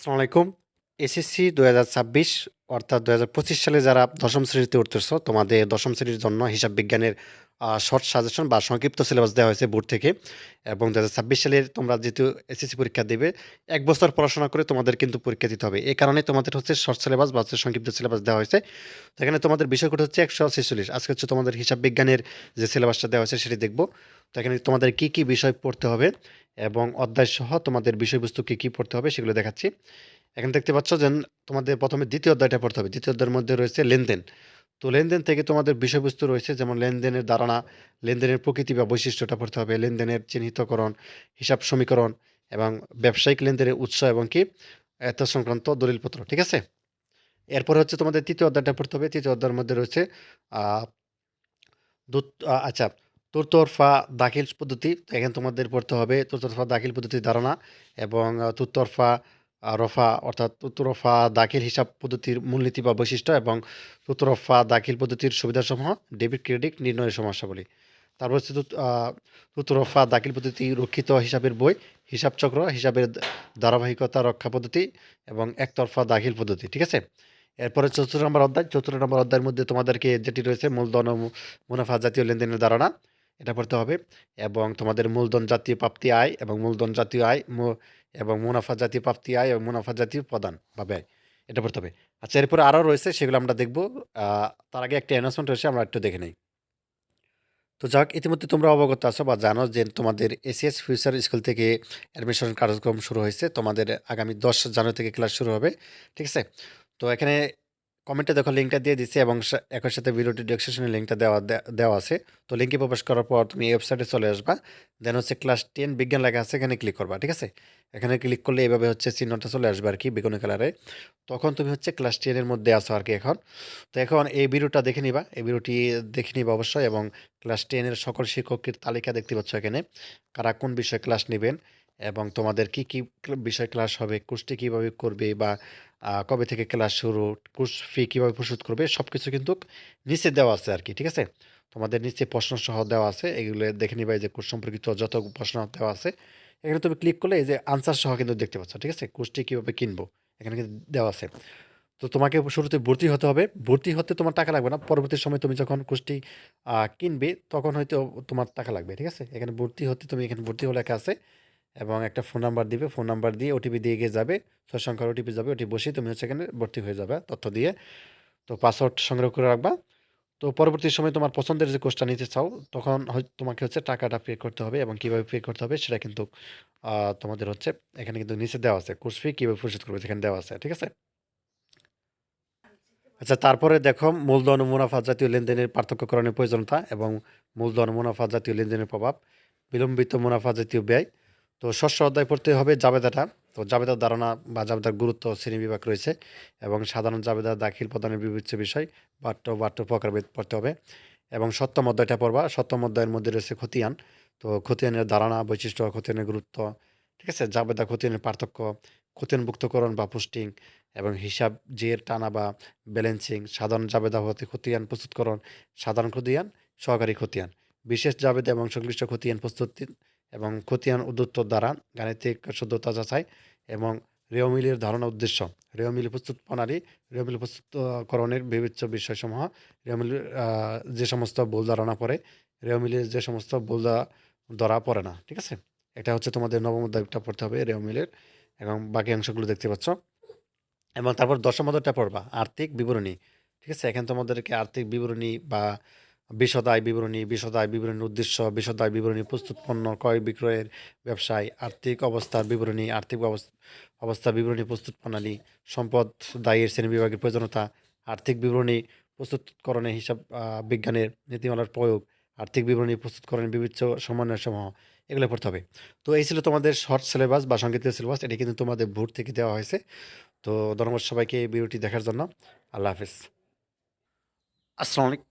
আসসালামু আলাইকুম। এসএসসি দু হাজার ছাব্বিশ, অর্থাৎ দু হাজার পঁচিশ সালে যারা দশম শ্রেণীতে উঠতেছো, তোমাদের দশম শ্রেণির জন্য হিসাব বিজ্ঞানের শর্ট সাজেশন বা সংক্ষিপ্ত সিলেবাস দেওয়া হয়েছে বোর্ড থেকে এবং দু হাজার ছাব্বিশ সালের তোমরা যেহেতু এসএসসি পরীক্ষা দেবে, এক বছর পড়াশোনা করে তোমাদের কিন্তু পরীক্ষা দিতে হবে। এই কারণে তোমাদের হচ্ছে শর্ট সিলেবাস বা সংক্ষিপ্ত সিলেবাস দেওয়া হয়েছে। এখানে তোমাদের বিষয়গুলো হচ্ছে একশো ছেচল্লিশ। আজকে হচ্ছে তোমাদের হিসাব বিজ্ঞানের যে সিলেবাসটা দেওয়া হয়েছে সেটি দেখব। তো এখানে তোমাদের কি কি বিষয় পড়তে হবে এবং অধ্যায় সহ তোমাদের বিষয়বস্তু কি পড়তে হবে সেগুলো দেখাচ্ছি। এখানে দেখতে পাচ্ছ যে তোমাদের প্রথমে দ্বিতীয় অধ্যায়টা পড়তে হবে। দ্বিতীয় অধ্যায়ের মধ্যে রয়েছে লেনদেন। তো লেনদেন থেকে তোমাদের বিষয়বস্তু রয়েছে যেমন লেনদেনের ধারণা, লেনদেনের প্রকৃতি বা বৈশিষ্ট্যটা পড়তে হবে, লেনদেনের চিহ্নিতকরণ, হিসাব সমীকরণ এবং ব্যবসায়িক লেনদেনের উৎস এবং কি, এত সংক্রান্ত দলিলপত্র, ঠিক আছে? এরপরে হচ্ছে তোমাদের তৃতীয় অধ্যায়টা পড়তে হবে। তৃতীয় অধ্যায়ের মধ্যে রয়েছে আচ্ছা তোরতরফা দাখিল পদ্ধতি এখানে তোমাদের পড়তে হবে তোরতরফা দাখিল পদ্ধতির ধারণা এবং আহ, তুতরফা রফা অর্থাৎ তুতরফা দাখিল হিসাব পদ্ধতির মূলনীতি বা বৈশিষ্ট্য এবং তুতরফা দাখিল পদ্ধতির সুবিধাসমূহ ডেবিট ক্রেডিট নির্ণয়ের সমস্যাবলী তারপর হচ্ছে তুত- তুতরফা দাখিল পদ্ধতি রক্ষিত হিসাবের বই হিসাব চক্র হিসাবের ধারাবাহিকতা রক্ষা পদ্ধতি এবং একতরফা দাখিল পদ্ধতি ঠিক আছে? এরপরে চতুর্থ নম্বর অধ্যায় চতুর্থ নম্বর অধ্যায়ের মধ্যে তোমাদেরকে যেটি রয়েছে মূলধন মুনাফা জাতীয় লেনদেনের ধারণা। এটা পড়তে হবে। এবং তোমাদের মূলধন জাতীয় প্রাপ্তি আয় এবং মূলধন জাতীয় আয় এবং মুনাফা জাতীয় প্রাপ্তি আয় এবং মুনাফা জাতীয় প্রদান বা ব্যয়, এটা পড়তে হবে। আচ্ছা এরপরে আরও রয়েছে, সেগুলো আমরা দেখব। তার আগে একটা অ্যানাউন্সমেন্ট রয়েছে, আমরা একটু দেখে নিই। তো যাক, ইতিমধ্যে তোমরা অবগত আছো বা জানো যে তোমাদের এসিএস ফিউচার স্কুল থেকে অ্যাডমিশন কার্যক্রম শুরু হয়েছে। তোমাদের আগামী দশ জানুয়ারি থেকে ক্লাস শুরু হবে, ঠিক আছে? তো এখানে কমেন্টে দেখো লিঙ্কটা দিয়ে দিচ্ছি এবং একই সাথে ভিডিওটি ডেসক্রিপশনে লিঙ্কটা দেওয়া দেওয়া আছে। তো লিঙ্কে প্রবেশ করার পর তুমি এই ওয়েবসাইটে চলে আসবা। দেন হচ্ছে ক্লাস টেন বিজ্ঞান লেখা আছে, এখানে ক্লিক করবা, ঠিক আছে? এখানে ক্লিক করলে এইভাবে হচ্ছে চিহ্নটা চলে আসবে আর কি, বেগুনি কালারে তখন তুমি হচ্ছে ক্লাস টেনের মধ্যে আসো আর কি এখন। তো এখন এই ভিডিওটা দেখে নিবা। এই ভিডিওটি দেখে নিবা অবশ্যই এবং ক্লাস টেনের সকল শিক্ষকের তালিকা দেখতে পাচ্ছ এখানে। কারা কোন বিষয়ে ক্লাস নেবেন এবং তোমাদের কি কি বিষয় ক্লাস হবে কোর্সটি কীভাবে করবে বা কবে থেকে ক্লাস শুরু, কোর্স ফি কীভাবে পরিশোধ করবে সব কিছু কিন্তু নিচে দেওয়া আছে আর কি ঠিক আছে? তোমাদের নিচে প্রশ্ন সহ দেওয়া আছে, এগুলো দেখে নিবা যে কোর্স সম্পর্কিত যত প্রশ্ন দেওয়া আছে, এখানে তুমি ক্লিক করলে এই যে আনসার সহ কিন্তু দেখতে পাচ্ছ, ঠিক আছে? কোর্সটি কীভাবে কিনবো, এখানে কিন্তু দেওয়া আছে। তো তোমাকে শুরুতে ভর্তি হতে হবে, ভর্তি হতে তোমার টাকা লাগবে না, পরবর্তী সময় তুমি যখন কোর্সটি কিনবে, তখন হয়তো তোমার টাকা লাগবে, ঠিক আছে? এখানে ভর্তি হতে তুমি, এখানে ভর্তি হলে লেখা আছে এবং একটা ফোন নাম্বার দিবে ফোন নাম্বার দিয়ে ওটিপি দিয়ে গিয়ে যাবে ছয় সংখ্যার ওটিপি যাবে ওটি বসে তুমি হচ্ছে এখানে ভর্তি হয়ে যাবে, তথ্য দিয়ে। তো পাসওয়ার্ড সংগ্রহ করে রাখবা। তো পরবর্তী সময় তোমার পছন্দের যে কোর্সটা নিতে চাও, তখন তোমাকে হচ্ছে টাকাটা পে করতে হবে এবং কীভাবে পে করতে হবে সেটা কিন্তু তোমাদের হচ্ছে এখানে কিন্তু নিচে দেওয়া আছে। কোর্স ফি কীভাবে পরিশোধ করবে সেখানে দেওয়া আছে, ঠিক আছে? আচ্ছা তারপরে দেখো মূলধন মুনাফা জাতীয় লেনদেনের পার্থক্যকরণের প্রয়োজনীয়তা এবং মূলধন মুনাফা জাতীয় লেনদেনের প্রভাব, বিলম্বিত মুনাফা জাতীয় ব্যয় তো ষষ্ঠ অধ্যায় পড়তে হবে জাবেদাটা। তো জাবেদার ধারণা বা জাবেদার গুরুত্ব শ্রেণীবিভাগ রয়েছে এবং সাধারণ জাবেদার দাখিল প্রদানের বিবেচ্য বিষয়, বাট্য বাট্য প্রকারভেদ পড়তে হবে। এবং সপ্তম অধ্যায়টা পড়বা। সপ্তম অধ্যায়ের মধ্যে রয়েছে খতিয়ান। তো খতিয়ানের ধারণা, বৈশিষ্ট্য, খতিয়ানের গুরুত্ব, ঠিক আছে? জাবেদা, খতিয়ানের পার্থক্য, খতিয়ানভুক্তকরণ বা পুস্টিং এবং হিসাব জের, টানা বা ব্যালেন্সিং, সাধারণ জাবেদা হতে খতিয়ান, প্রস্তুতকরণ, সাধারণ খতিয়ান, সহকারী খতিয়ান। বিশেষ জাবেদা এবং সংশ্লিষ্ট খতিয়ান প্রস্তুতি এবং খতিয়ান উদ্যোত্তর দ্বারা গাণিতিক শুদ্ধতা যাচাই এবং রেওমিলের ধারণা উদ্দেশ্য। রেওমিল প্রস্তুত প্রণালী, রেওমিল প্রস্তুতকরণের বিবেচ্য বিষয়সমূহ, রেওমিল যে সমস্ত ভুল ধারণা পড়ে রেওমিলের যে সমস্ত ভুল ধরা পড়ে না, ঠিক আছে? এটা হচ্ছে তোমাদের নবম অধ্যায়টা পড়তে হবে রেওমিলের এবং বাকি অংশগুলো দেখতে পাচ্ছ। এবং তারপর দশম অধ্যায়টা পড়বা, আর্থিক বিবরণী, ঠিক আছে? এখানে তোমাদেরকে আর্থিক বিবরণী বা বিশদ আয় বিবরণী বিশদ আয় বিবরণীর উদ্দেশ্য বিশদ আয় বিবরণী, প্রস্তুত পণ্য, ক্রয় বিক্রয়ের ব্যবসায় আর্থিক অবস্থার বিবরণী, আর্থিক অবস- অবস্থা বিবরণী, প্রস্তুত প্রণালী, সম্পদ দায়ের শ্রেণি বিভাগের প্রয়োজনীয়তা, আর্থিক বিবরণী প্রস্তুতকরণে হিসাব বিজ্ঞানের নীতিমালার প্রয়োগ, আর্থিক বিবরণী, প্রস্তুতকরণের বিবিচ্য সমন্বয় সমূহ এগুলো পড়তে হবে। তো এই ছিল তোমাদের শর্ট সিলেবাস বা সংক্ষিপ্ত সিলেবাস এটি কিন্তু তোমাদের ভোট থেকে দেওয়া হয়েছে। তো ধন্যবাদ সবাইকে এই ভিডিওটি দেখার জন্য। আল্লাহ হাফিজ। আসসালামু আলাইকুম।